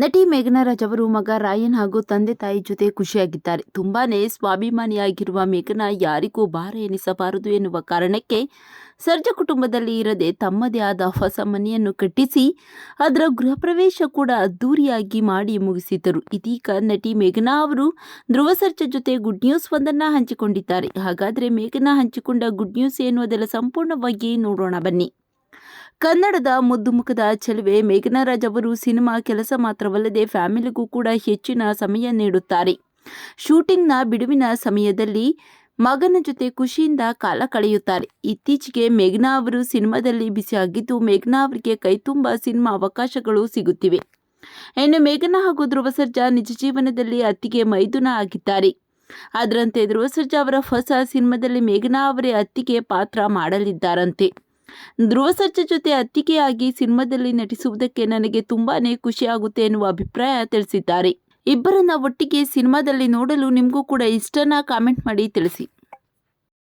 ನಟಿ ಮೇಘನಾ ರಾಜ್ ಅವರು ಮಗ ರಾಯನ್ ಹಾಗೂ ತಂದೆ ತಾಯಿ ಜೊತೆ ಖುಷಿಯಾಗಿದ್ದಾರೆ. ತುಂಬಾನೇ ಸ್ವಾಭಿಮಾನಿಯಾಗಿರುವ ಮೇಘನಾ ಯಾರಿಗೂ ಭಾರ ಎನಿಸಬಾರದು ಎನ್ನುವ ಕಾರಣಕ್ಕೆ ಸರ್ಜಾ ಕುಟುಂಬದಲ್ಲಿ ಇರದೆ ತಮ್ಮದೇ ಆದ ಹೊಸ ಮನೆಯನ್ನು ಕಟ್ಟಿಸಿ ಅದರ ಗೃಹ ಪ್ರವೇಶ ಕೂಡ ಅದ್ದೂರಿಯಾಗಿ ಮಾಡಿ ಮುಗಿಸಿದ್ದರು. ಇದೀಗ ನಟಿ ಮೇಘನಾ ಅವರು ಧ್ರುವ ಸರ್ಜಾ ಜೊತೆ ಗುಡ್ ನ್ಯೂಸ್ ಒಂದನ್ನ ಹಂಚಿಕೊಂಡಿದ್ದಾರೆ. ಹಾಗಾದ್ರೆ ಮೇಘನಾ ಹಂಚಿಕೊಂಡ ಗುಡ್ ನ್ಯೂಸ್ ಏನು ಅದೆಲ್ಲ ಸಂಪೂರ್ಣವಾಗಿ ನೋಡೋಣ ಬನ್ನಿ. ಕನ್ನಡದ ಮುದ್ದು ಮುಖದ ಚೆಲುವೆ ಮೇಘನಾ ರಾಜ್ ಅವರು ಸಿನಿಮಾ ಕೆಲಸ ಮಾತ್ರವಲ್ಲದೆ ಫ್ಯಾಮಿಲಿಗೂ ಕೂಡ ಹೆಚ್ಚಿನ ಸಮಯ ನೀಡುತ್ತಾರೆ. ಶೂಟಿಂಗ್ನ ಬಿಡುವಿನ ಸಮಯದಲ್ಲಿ ಮಗನ ಜೊತೆ ಖುಷಿಯಿಂದ ಕಾಲ ಕಳೆಯುತ್ತಾರೆ. ಇತ್ತೀಚೆಗೆ ಮೇಘನಾ ಅವರು ಸಿನಿಮಾದಲ್ಲಿ ಬಿಸಿಯಾಗಿದ್ದು ಮೇಘನಾ ಅವರಿಗೆ ಕೈತುಂಬ ಸಿನಿಮಾ ಅವಕಾಶಗಳು ಸಿಗುತ್ತಿವೆ. ಇನ್ನು ಮೇಘನಾ ಹಾಗೂ ಧ್ರುವ ಸರ್ಜಾ ನಿಜ ಜೀವನದಲ್ಲಿ ಅತ್ತಿಗೆ ಮೈದುನ ಆಗಿದ್ದಾರೆ. ಅದರಂತೆ ಧ್ರುವ ಸರ್ಜಾ ಅವರ ಹೊಸ ಸಿನಿಮಾದಲ್ಲಿ ಮೇಘನಾ ಅವರೇ ಅತ್ತಿಗೆ ಪಾತ್ರ ಮಾಡಲಿದ್ದಾರಂತೆ. ಧ್ರುವ ಸರ್ಜಾ ಜೊತೆ ಅತ್ತಿಗೆಯಾಗಿ ಸಿನಿಮಾದಲ್ಲಿ ನಟಿಸುವುದಕ್ಕೆ ನನಗೆ ತುಂಬಾನೇ ಖುಷಿಯಾಗುತ್ತೆ ಎನ್ನುವ ಅಭಿಪ್ರಾಯ ತಿಳಿಸಿದ್ದಾರೆ. ಇಬ್ಬರನ್ನ ಒಟ್ಟಿಗೆ ಸಿನಿಮಾದಲ್ಲಿ ನೋಡಲು ನಿಮಗೂ ಕೂಡ ಇಷ್ಟನ ಕಾಮೆಂಟ್ ಮಾಡಿ ತಿಳಿಸಿ.